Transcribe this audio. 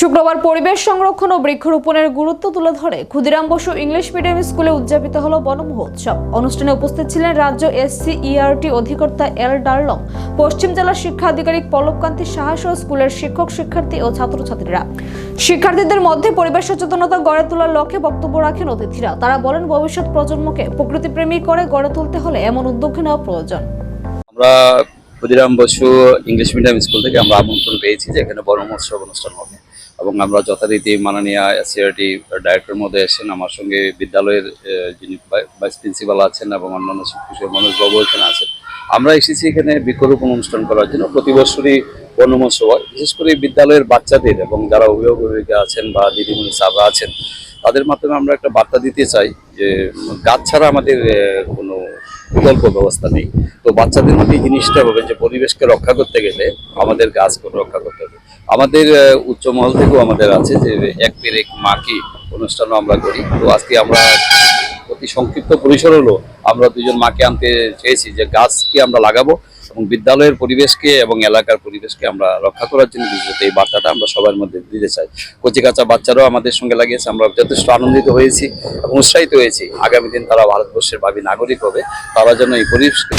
শুক্রবার পরিবেশ সংরক্ষণ ও বৃক্ষরোপণের গুরুত্ব তুলে ধরে ক্ষুদিরাম বসু ইংলিশ মিডিয়াম স্কুলে উদযাপিত হলো বন মহোৎসব অনুষ্ঠানে উপস্থিত ছিলেন রাজ্য এসসি ইআরটি অধিকর্তা এল ডার্লং, পশ্চিম জেলার শিক্ষা আধিকারিক পল্লবকান্তি সাহা সহ স্কুলের শিক্ষক, শিক্ষার্থী ও ছাত্রছাত্রীরা। শিক্ষার্থীদের মধ্যে পরিবেশ সচেতনতা গড়ে তোলার লক্ষ্যে বক্তব্য রাখেন অতিথিরা। তারা বলেন, ভবিষ্যৎ প্রজন্মকে প্রকৃতিপ্রেমী করে গড়ে তুলতে হলে এমন উদ্যোগ নেওয়া প্রয়োজন। আমরা Khudiram Basu English medium school থেকে আমরা আমন্ত্রণ পেয়েছি যে এখানে বড় মহোৎসব অনুষ্ঠান হবে। এবং আমরা যথারীতি মাননীয় এসিআরটি ডাইরেক্টর মধ্যে এসেছেন। আমার সঙ্গে বিদ্যালয়ের যিনি ভাইস প্রিন্সিপাল আছেন এবং অন্যান্য শিক্ষক মানুষবাবু এখানে আছেন। আমরা এসেছি এখানে বৃক্ষরোপণ অনুষ্ঠান করার জন্য। প্রতি বছরই বন হয়। বিশেষ করে বিদ্যালয়ের বাচ্চাদের এবং যারা অভিভাবক অভিভাবিকা আছেন বা দিদিমণি সাহরা আছেন, তাদের মাধ্যমে আমরা একটা বার্তা দিতে চাই যে গাছ ছাড়া আমাদের বিকল্প ব্যবস্থা নেই। তো বাচ্চাদের মধ্যে জিনিসটা হবে যে পরিবেশকে রক্ষা করতে গেলে আমাদের গাছ রক্ষা করতে হবে। আমাদের আহ, উচ্চ মহল থেকেও আমাদের আছে যে এক পেরেক মাকে অনুষ্ঠানও আমরা করি। তো আজকে আমরা অতি সংক্ষিপ্ত পরিসর হলো আমরা দুজন মাকে আনতে চেয়েছি যে গাছকে আমরা লাগাবো। এবং বিদ্যালয়ের পরিবেশকে এবং এলাকার পরিবেশকে আমরা রক্ষা করার জন্য বিশেষত এই বার্তাটা আমরা সবার মধ্যে দিতে চাই। কচি কাঁচা বাচ্চারাও আমাদের সঙ্গে লাগিয়েছে, আমরা যথেষ্ট আনন্দিত হয়েছি এবং উৎসাহিত হয়েছি। আগামী দিন তারা ভারতবর্ষের ভাবি নাগরিক হবে, তারা যেন এই পরিবেশকে